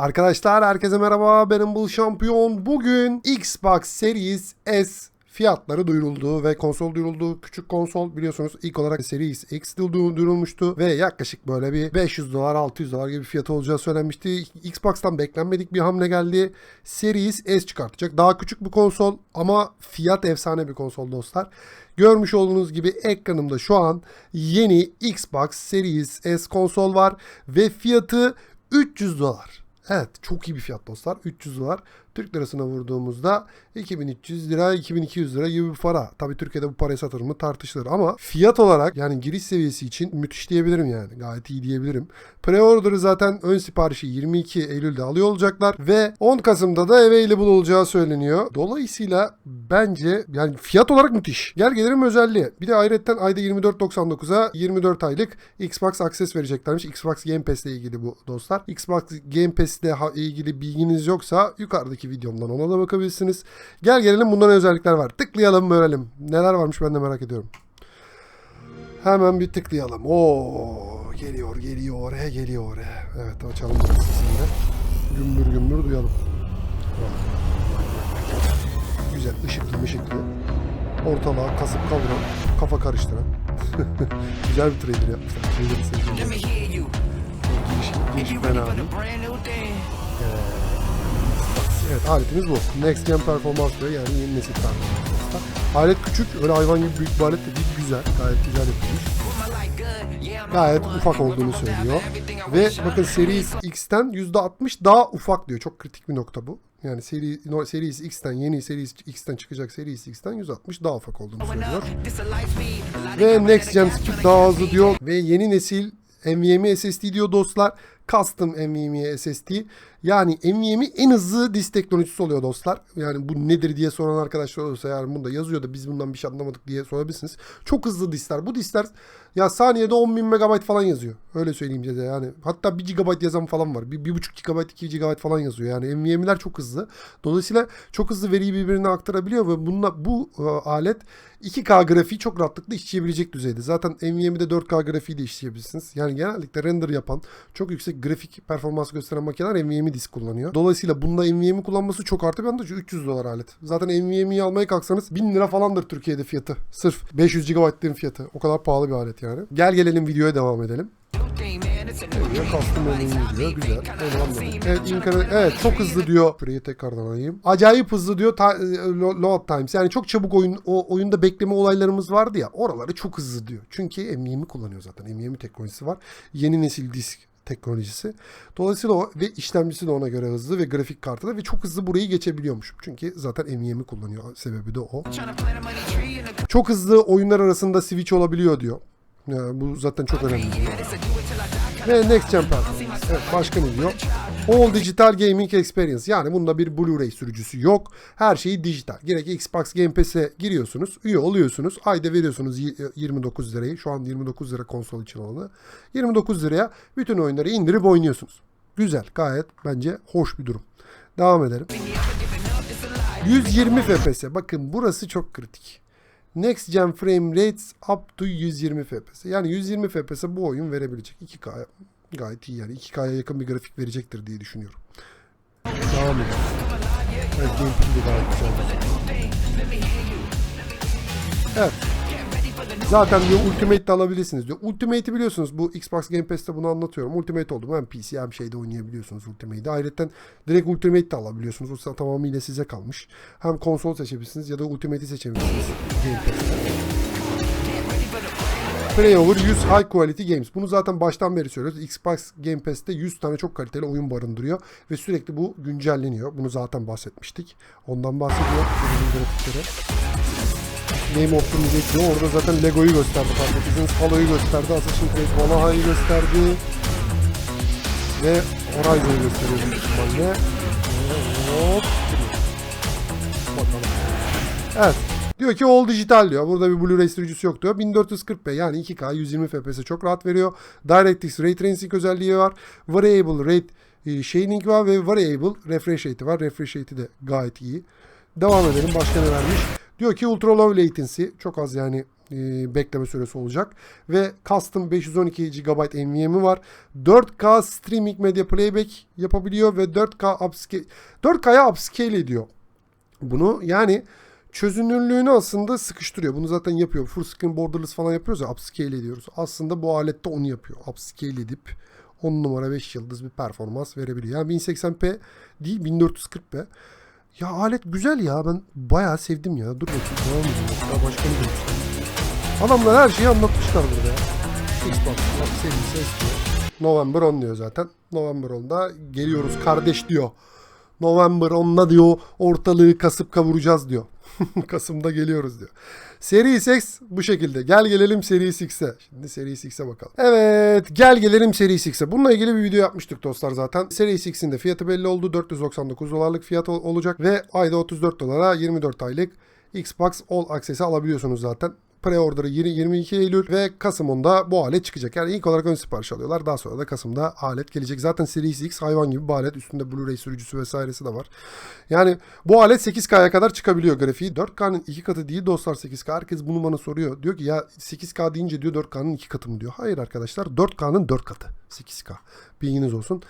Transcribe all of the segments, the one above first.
Arkadaşlar herkese merhaba benim bu şampiyon. Bugün Xbox Series S fiyatları duyuruldu ve konsol duyuruldu. Küçük konsol biliyorsunuz ilk olarak Series X du- duyurulmuştu ve yaklaşık böyle bir 500 dolar 600 dolar gibi fiyatı olacağı söylenmişti. Xbox'tan beklenmedik bir hamle geldi. Series S çıkartacak. Daha küçük bir konsol ama fiyat efsane bir konsol dostlar. Görmüş olduğunuz gibi ekranımda şu an yeni Xbox Series S konsol var ve fiyatı 300 dolar. Evet çok iyi bir fiyat dostlar. 300 dolar. Türk lirasına vurduğumuzda 2300 lira 2200 lira gibi bir para. Tabii Türkiye'de bu parayı satılır mı tartışılır ama fiyat olarak yani giriş seviyesi için müthiş diyebilirim yani. Gayet iyi diyebilirim. Pre-order'ı zaten ön siparişi 22 Eylül'de alıyor olacaklar ve 10 Kasım'da da available olacağı söyleniyor. Dolayısıyla bence yani fiyat olarak müthiş. Gel gelirim özelliği. Bir de ayrıca ayda 24.99'a 24 aylık Xbox Access vereceklermiş. Xbox Game Pass ile ilgili bu dostlar. Xbox Game Pass ile ilgili bilginiz yoksa yukarıdaki videomdan ona da bakabilirsiniz. Gel gelelim bundan özellikler var. Tıklayalım görelim. Neler varmış ben de merak ediyorum. Hemen bir tıklayalım. Oo geliyor geliyor he geliyor he. Evet açalım sesini de. Gümbür gümbür duyalım. Güzel ışıklı mışıklı. Ortalığa kasıp kavuran, kafa karıştıran. Güzel bir trailer yapmışlar. Trailer'ı. Giriş, giriş fena değil. Evet aletimiz bu. Next Gen Performance Pro yani yeni nesil performans. Alet küçük, öyle hayvan gibi büyük bir alet de değil. Güzel, gayet güzel yapılmış. Gayet ufak olduğunu söylüyor. Ve bakın Series X'ten %60 daha ufak diyor. Çok kritik bir nokta bu. Yani seri, no- Series X'ten yeni Series X'ten çıkacak Series X'ten 160 daha ufak olduğunu söylüyor. Ve Next Gen I daha hızlı diyor. Ve yeni nesil NVMe SSD diyor dostlar. Custom NVMe SSD. Yani NVMe en hızlı disk teknolojisi oluyor dostlar. Yani bu nedir diye soran arkadaşlar olursa yani bunda yazıyor da biz bundan bir şey anlamadık diye sorabilirsiniz. Çok hızlı diskler. Bu diskler ya saniyede 10.000 MB falan yazıyor. Öyle söyleyeyim size yani. Hatta 1 GB yazan falan var. 1.5 GB 2 GB falan yazıyor. Yani NVMe'ler çok hızlı. Dolayısıyla çok hızlı veriyi birbirine aktarabiliyor ve bununla, bu e, alet 2K grafiği çok rahatlıkla işleyebilecek düzeyde. Zaten NVMe'de 4K grafiği de işleyebilirsiniz. Yani genellikle render yapan, çok yüksek grafik performans gösteren makineler NVMe disk kullanıyor. Dolayısıyla bunda NVMe kullanması çok artı. Ben de 300 dolar alet. Zaten NVMe'yi almaya kalksanız 1000 lira falandır Türkiye'de fiyatı. Sırf 500 GB'ın fiyatı. O kadar pahalı bir alet yani. Gel gelelim videoya devam edelim. Thing. kastım out diyor. Güzel. Evet, but I'm internet, tryna evet çok hızlı diyor. Şurayı tekrardan alayım. Acayip hızlı diyor. Ta- e, lo- load times. Yani çok çabuk oyun o oyunda bekleme olaylarımız vardı ya. Oraları çok hızlı diyor. Çünkü M20 kullanıyor zaten. M20 teknolojisi var. Yeni nesil disk teknolojisi. Dolayısıyla o ve işlemcisi de ona göre hızlı ve grafik kartı da ve çok hızlı burayı geçebiliyormuş. Çünkü zaten M20 kullanıyor. Sebebi de o. Çok hızlı oyunlar arasında switch olabiliyor diyor. Yani bu zaten çok önemli. Ve Next Gen. Evet, başka ne diyor? All Digital Gaming Experience. Yani bunda bir Blu-ray sürücüsü yok. Her şeyi dijital. Gerek Xbox Game Pass'e giriyorsunuz. Üye oluyorsunuz. Ayda veriyorsunuz y- 29 lirayı. Şu an 29 lira konsol için olanı. 29 liraya bütün oyunları indirip oynuyorsunuz. Güzel. Gayet bence hoş bir durum. Devam edelim. 120 FPS. Bakın burası çok kritik. Next Gen Frame Rates up to 120 FPS. Yani 120 FPS bu oyun verebilecek. 2K gayet iyi yani. 2K'ya yakın bir grafik verecektir diye düşünüyorum. Devam edelim. Evet gameplay de gayet güzel. Evet. Zaten diyor Ultimate de alabilirsiniz diyor. Ultimate'i biliyorsunuz bu Xbox Game Pass'te bunu anlatıyorum. Ultimate oldu mu hem PC hem şeyde oynayabiliyorsunuz Ultimate'i. Ayrıca direkt Ultimate de alabiliyorsunuz. O tamamıyla size kalmış. Hem konsol seçebilirsiniz ya da Ultimate'i seçebilirsiniz Game Pass'te. Playover 100 High Quality Games. Bunu zaten baştan beri söylüyoruz. Xbox Game Pass'te 100 tane çok kaliteli oyun barındırıyor. Ve sürekli bu güncelleniyor. Bunu zaten bahsetmiştik. Ondan bahsediyor. Grafikleri. Game diyor. Orada zaten Lego'yu gösterdi. Fark ettiyseniz Halo'yu gösterdi. Assassin's Creed Valhalla'yı gösterdi. Ve Horizon'u gösteriyor büyük ihtimalle. Hop. Bakalım. Evet. Diyor ki all dijital diyor. Burada bir Blu-ray sürücüsü yok diyor. 1440p yani 2K 120 FPS çok rahat veriyor. DirectX Ray Tracing özelliği var. Variable Rate Shading var ve Variable Refresh Rate'i var. Refresh Rate'i de gayet iyi. Devam edelim. Başka ne vermiş? Diyor ki ultra low latency çok az yani e, bekleme süresi olacak. Ve custom 512 GB NVMe'i var. 4K streaming media playback yapabiliyor ve 4K upscale 4K'ya upscale ediyor. Bunu yani çözünürlüğünü aslında sıkıştırıyor. Bunu zaten yapıyor. Full screen borderless falan yapıyoruz ya upscale ediyoruz. Aslında bu alette onu yapıyor. Upscale edip 10 numara 5 yıldız bir performans verebiliyor. Yani 1080p değil 1440p. Ya alet güzel ya. Ben bayağı sevdim ya. Dur bakayım. Devam başka ne? Adamlar her şeyi anlatmışlar burada ya. Xbox, serisi S diyor. November 10 diyor zaten. November 10'da geliyoruz kardeş diyor. November 10'da diyor ortalığı kasıp kavuracağız diyor. Kasım'da geliyoruz diyor. Series X bu şekilde. Gel gelelim Series X'e. Şimdi Series X'e bakalım. Evet gel gelelim Series X'e. Bununla ilgili bir video yapmıştık dostlar zaten. Series X'in de fiyatı belli oldu. 499 dolarlık fiyat ol- olacak. Ve ayda 34 dolara 24 aylık Xbox All Access'i alabiliyorsunuz zaten. Pre-order'ı 20 22 Eylül ve Kasım 10'da bu alet çıkacak. Yani ilk olarak ön sipariş alıyorlar. Daha sonra da Kasım'da alet gelecek. Zaten Series X hayvan gibi bir alet. Üstünde Blu-ray sürücüsü vesairesi de var. Yani bu alet 8K'ya kadar çıkabiliyor grafiği. 4K'nın iki katı değil dostlar 8K. Herkes bunu bana soruyor. Diyor ki ya 8K deyince diyor 4K'nın iki katı mı diyor. Hayır arkadaşlar 4K'nın 4 katı. 8K. Bilginiz olsun.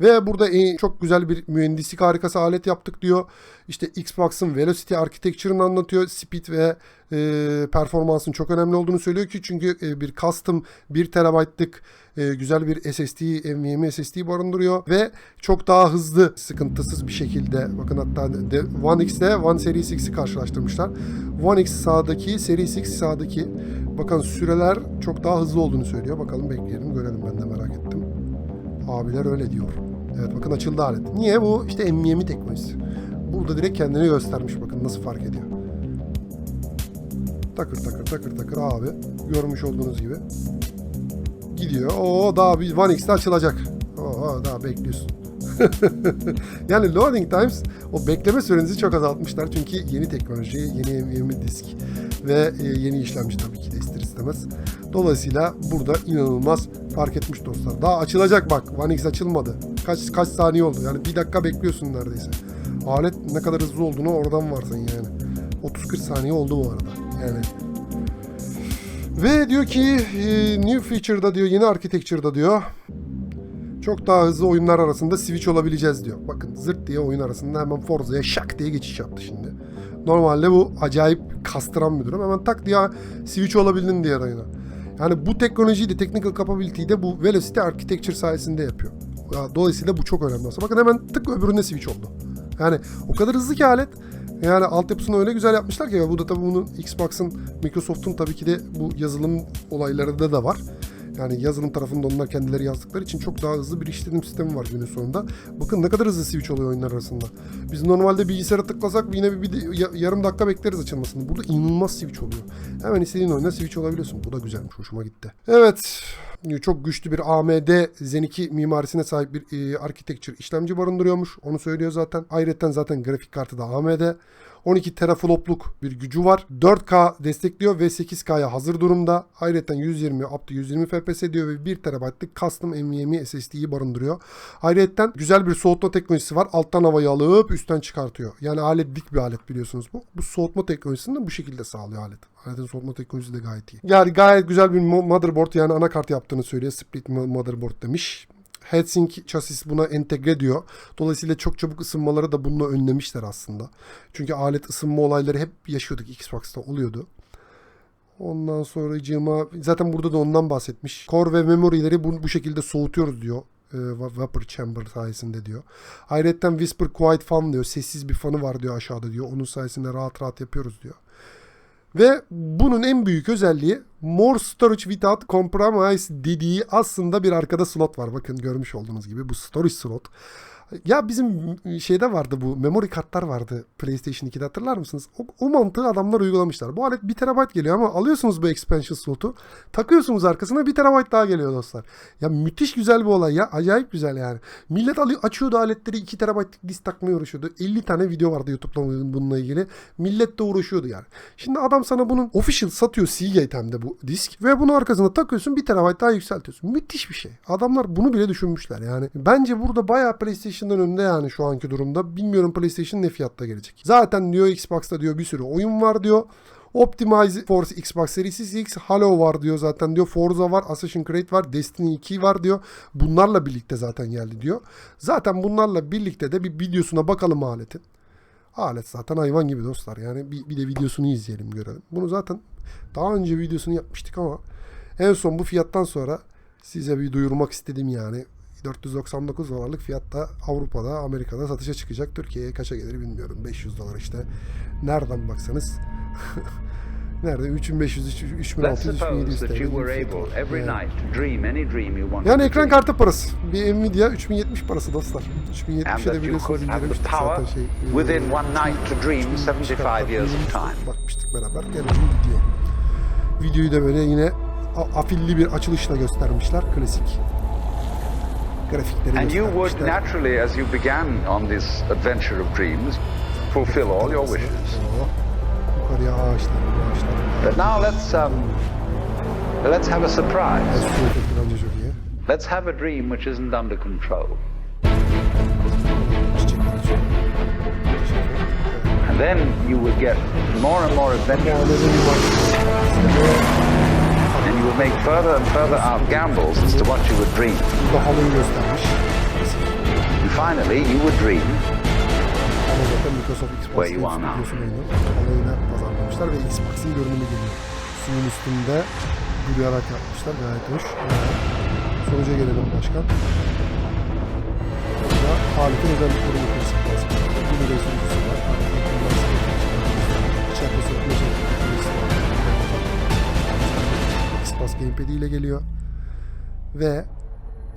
Ve burada e, çok güzel bir mühendislik harikası alet yaptık diyor. İşte Xbox'ın Velocity Architecture'ını anlatıyor. Speed ve e, performansın çok önemli olduğunu söylüyor ki çünkü e, bir custom 1 terabaytlık e, güzel bir SSD, NVMe SSD barındırıyor ve çok daha hızlı, sıkıntısız bir şekilde bakın hatta de, One X'de One Series X'i karşılaştırmışlar. One X sağdaki, Series X sağdaki bakın süreler çok daha hızlı olduğunu söylüyor. Bakalım bekleyelim görelim ben de merak ettim. Abiler öyle diyor. Evet bakın açıldı alet. Niye bu? İşte NVMe teknolojisi. Burada direkt kendini göstermiş bakın nasıl fark ediyor. Takır takır takır takır abi. Görmüş olduğunuz gibi. Gidiyor. Oo daha bir One X'de açılacak. Oo daha bekliyorsun. yani loading times o bekleme sürenizi çok azaltmışlar. Çünkü yeni teknoloji, yeni NVMe disk ve e, yeni işlemci tabii ki de ister istemez. Dolayısıyla burada inanılmaz fark etmiş dostlar. Daha açılacak bak. One X açılmadı. Kaç kaç saniye oldu? Yani bir dakika bekliyorsun neredeyse. Alet ne kadar hızlı olduğunu oradan varsın yani. 30-40 saniye oldu bu arada. Yani ve diyor ki e, new feature'da diyor yeni architecture'da diyor çok daha hızlı oyunlar arasında switch olabileceğiz diyor. Bakın zırt diye oyun arasında hemen Forza'ya şak diye geçiş yaptı şimdi. Normalde bu acayip kastıran bir durum. Hemen tak diye switch olabildin diye oyuna. Yani bu teknolojiyi de technical capability'yi de bu Velocity Architecture sayesinde yapıyor. Ya, Dolayısıyla bu çok önemli aslında. Bakın hemen tık öbüründe switch oldu. Yani o kadar hızlı ki alet. Yani altyapısını öyle güzel yapmışlar ki bu da tabii bunun Xbox'ın, Microsoft'un tabii ki de bu yazılım olaylarında da var. Yani yazılım tarafında onlar kendileri yazdıkları için çok daha hızlı bir işletim sistemi var günün sonunda. Bakın ne kadar hızlı switch oluyor oyunlar arasında. Biz normalde bilgisayara tıklasak yine bir, bir ya- yarım dakika bekleriz açılmasını. Burada inanılmaz switch oluyor. Hemen istediğin oyuna switch olabiliyorsun. Bu da güzelmiş. Hoşuma gitti. Evet. Çok güçlü bir AMD Zen 2 mimarisine sahip bir e, architecture işlemci barındırıyormuş. Onu söylüyor zaten. Ayrıca zaten grafik kartı da AMD. 12 teraflopluk bir gücü var. 4K destekliyor ve 8K'ya hazır durumda. Ayrıca 120 up to 120 FPS diyor ve 1 TB'lık custom NVMe SSD'yi barındırıyor. Ayrıca güzel bir soğutma teknolojisi var. Alttan havayı alıp üstten çıkartıyor. Yani alet dik bir alet biliyorsunuz bu. Bu soğutma teknolojisini de bu şekilde sağlıyor alet. Aletin soğutma teknolojisi de gayet iyi. Yani gayet güzel bir mo- motherboard yani anakart yaptığını söylüyor. Split mo- motherboard demiş. Heatsink chassis buna entegre diyor. Dolayısıyla çok çabuk ısınmaları da bununla önlemişler aslında. Çünkü alet ısınma olayları hep yaşıyorduk Xbox'ta oluyordu. Ondan sonra zaten burada da ondan bahsetmiş. Core ve memory'leri bu, bu şekilde soğutuyoruz diyor. E, va- vapor chamber sayesinde diyor. Ayrıca Whisper Quiet Fan diyor. Sessiz bir fanı var diyor aşağıda diyor. Onun sayesinde rahat rahat yapıyoruz diyor. Ve bunun en büyük özelliği more storage without compromise dediği aslında bir arkada slot var. Bakın görmüş olduğunuz gibi bu storage slot. Ya bizim şeyde vardı bu memory kartlar vardı PlayStation 2'de hatırlar mısınız? O, o mantığı adamlar uygulamışlar. Bu alet 1 TB geliyor ama alıyorsunuz bu expansion slotu takıyorsunuz arkasına 1 TB daha geliyor dostlar. Ya müthiş güzel bir olay ya. Acayip güzel yani. Millet alıyor, açıyordu aletleri 2 TB'lik disk takmaya uğraşıyordu. 50 tane video vardı YouTube'da bununla ilgili. Millet de uğraşıyordu yani. Şimdi adam sana bunun official satıyor Seagate bu disk ve bunu arkasına takıyorsun 1 TB daha yükseltiyorsun. Müthiş bir şey. Adamlar bunu bile düşünmüşler yani. Bence burada bayağı PlayStation'dan önde yani şu anki durumda. Bilmiyorum PlayStation ne fiyatta gelecek. Zaten diyor Xbox'ta diyor bir sürü oyun var diyor. Optimize for Xbox Series X, Halo var diyor zaten diyor. Forza var, Assassin's Creed var, Destiny 2 var diyor. Bunlarla birlikte zaten geldi diyor. Zaten bunlarla birlikte de bir videosuna bakalım aletin. Alet zaten hayvan gibi dostlar. Yani bir, bir de videosunu izleyelim görelim. Bunu zaten daha önce videosunu yapmıştık ama en son bu fiyattan sonra size bir duyurmak istedim yani. 499 dolarlık fiyatta Avrupa'da, Amerika'da satışa çıkacak. Türkiye'ye kaça gelir bilmiyorum. 500 dolar işte. Nereden baksanız. Nerede? 3500, 3600, Let's 3700 suppose that TL Yani. ekran kartı parası. Bir Nvidia 3070 parası dostlar. and 3070'e de biliyorsunuz incelemiştik zaten şey. within e, one night to dream 75 çıkartmak years of time. Bakmıştık beraber. Gelelim video. Videoyu da böyle yine afilli bir açılışla göstermişler. Klasik. And you would naturally, as you began on this adventure of dreams, fulfill all your wishes. But now let's um, let's have a surprise. Let's have a dream which isn't under control. And then you would get more and more Evet. You would make further and further out gambles as to what you would dream. Göstermiş. And finally, you would dream Ama zaten Microsoft Xbox Where you are now. Pazarlamışlar ve Xbox'ın görünümü geliyor. Suyun üstünde yürüyerek yapmışlar. Gayet hoş. Evet. Sonuca gelelim başkan. Burada Halit'in özellikleri klasik bazı. Bir de sunucusu var. Halit'in kullanıcısı var. İçeride var. Xbox Gamepad ile geliyor. Ve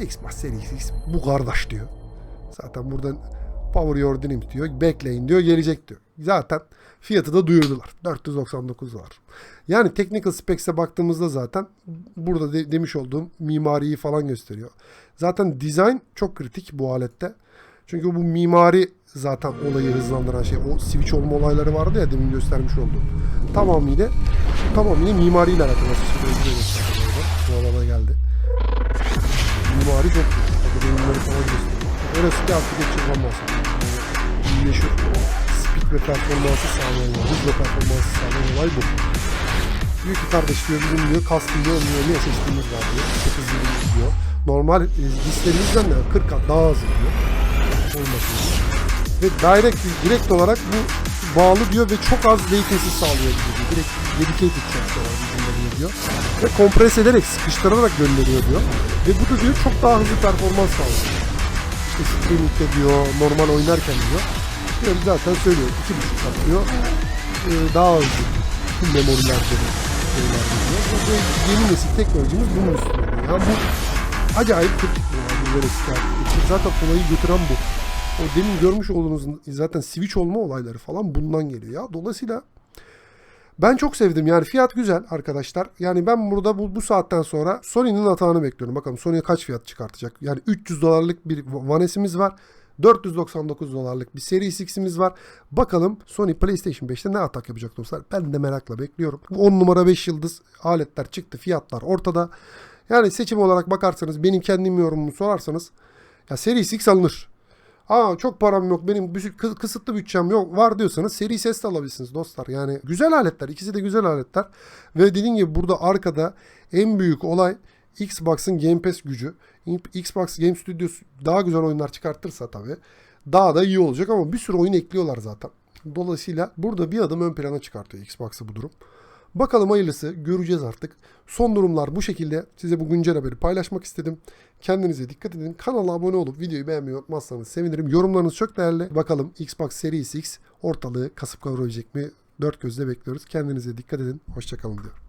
Xbox Series X bu kardeş diyor. Zaten buradan Power Your Dreams diyor. Bekleyin diyor. Gelecek diyor. Zaten fiyatı da duyurdular. 499 dolar. Yani technical specs'e baktığımızda zaten burada de- demiş olduğum mimariyi falan gösteriyor. Zaten design çok kritik bu alette. Çünkü bu mimari zaten olayı hızlandıran şey. O switch olma olayları vardı ya demin göstermiş olduğum. Tamamıyla tamamıyla mimariyle alakalı. Alana geldi. Mimari çok iyi. Bakın oyunları falan gösteriyor. Orası bir architecture'dan bahsediyor. Yani meşhur speed ve performansı sağlayan yani hız ve performansı sağlayan olay bu. Diyor ki kardeş diyor bizim diyor kastım diyor yerine SSD'miz var diyor. Çok hızlı diyor. Normal e, listelerimizden de 40 kat daha hızlı diyor. Olmasın diyor. Ve direct, direkt olarak bu bağlı diyor ve çok az latency sağlıyor diyor. Direkt dedicated var bizim diyor. Ve kompres ederek, sıkıştırarak gönderiyor diyor. Ve bu da diyor çok daha hızlı performans sağlıyor. İşte streaming'de diyor, normal oynarken diyor. Diyor zaten söylüyor. 2.5 kat diyor. Ee, daha hızlı. Tüm şeylerde diyor. Da yeni nesil teknolojimiz bunun üstünde. Yani bu acayip kritik bu. Yani. Zaten olayı götüren bu. O demin görmüş olduğunuz zaten switch olma olayları falan bundan geliyor ya. Dolayısıyla ben çok sevdim. Yani fiyat güzel arkadaşlar. Yani ben burada bu, bu saatten sonra Sony'nin atağını bekliyorum. Bakalım Sony kaç fiyat çıkartacak. Yani 300 dolarlık bir One S'imiz var. 499 dolarlık bir Series X'imiz var. Bakalım Sony PlayStation 5'te ne atak yapacak dostlar. Ben de merakla bekliyorum. Bu 10 numara 5 yıldız aletler çıktı. Fiyatlar ortada. Yani seçim olarak bakarsanız benim kendim yorumumu sorarsanız ya Series X alınır. Aa çok param yok benim kısıtlı bütçem yok var diyorsanız seri ses de alabilirsiniz dostlar. Yani güzel aletler ikisi de güzel aletler. Ve dediğim gibi burada arkada en büyük olay Xbox'ın Game Pass gücü. Xbox Game Studios daha güzel oyunlar çıkartırsa tabii daha da iyi olacak ama bir sürü oyun ekliyorlar zaten. Dolayısıyla burada bir adım ön plana çıkartıyor Xbox'ı bu durum. Bakalım hayırlısı göreceğiz artık. Son durumlar bu şekilde. Size bu güncel haberi paylaşmak istedim. Kendinize dikkat edin. Kanala abone olup videoyu beğenmeyi unutmazsanız sevinirim. Yorumlarınız çok değerli. Bakalım Xbox Series X ortalığı kasıp kavurabilecek mi? Dört gözle bekliyoruz. Kendinize dikkat edin. Hoşçakalın diyorum.